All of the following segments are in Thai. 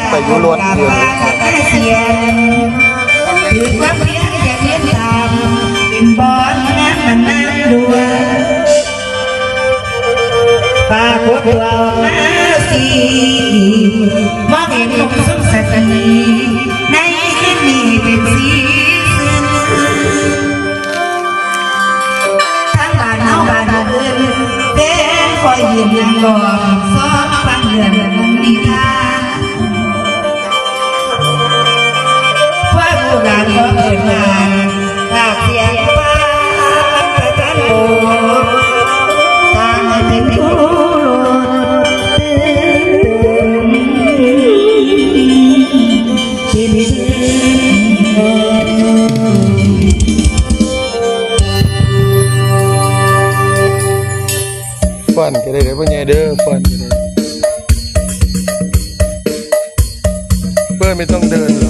จ้งไปยุโรปไปยุโรปเยวนี้เสียงถือควาเพียรอย่าเพียรตามเป็นบอลนะมันน่าดูปากพวกเราสีมองเห็นลมสุขสันนีในคืนนี้เป็นสีซื่นทางบ้านเฮาบ้านอื่นเป็นคอยยืนยันรอสอบฟังเรื่องนิทาน ได้เด้อพ่อใหญ่เด้อฟันก็ได้เพื่อนไม่ต้องเดินหรอ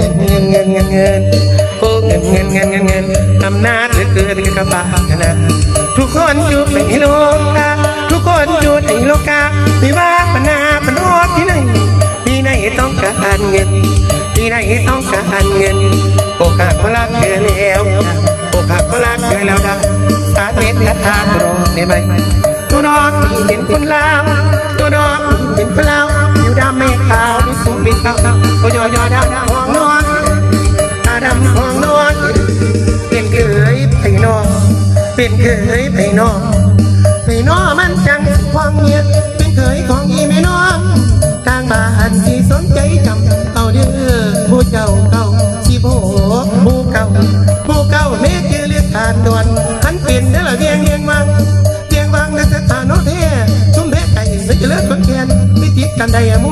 เงินเงินเงินเงินโอ้เงินเงินเงินเงินเงินอำนาจเหลือเกินกับปากนะทุกคนอยู่ในโลกาทุกคนอยู่ในโลกาไม่ว่าปนาปนรที่ไหนที่ไหนต้องการเงินที่ไหนต้องการเงินโอกาสพลักเกินแล้วโอกาสพลักเกินแล้วนะสาเมตตาทานรอได้ไหมตัวน้องที่เป็นคนลาวตัวน้องที่เป็นคนลาวอยู่ดำไม่ขาวดูสูงไม่ขาวโอ้ยอยอดำข เป็นเคยไปน้องไปน้อมันจังควงเงียบเป็นเคยของอีแม่น้องทางบ้านที่สนใจจำเอาเด้อผู้เจ้าเก่าสิโบผู้เก่าผู้เก่าเมเจอเรียกทานด่วนขันเป็นเด้ละเวียงเวียงวังเพียงวางในสถานโนเทชุ่มเพชรไก่ไม่จะเลิกคนแคนไม่ติดกันใดหมู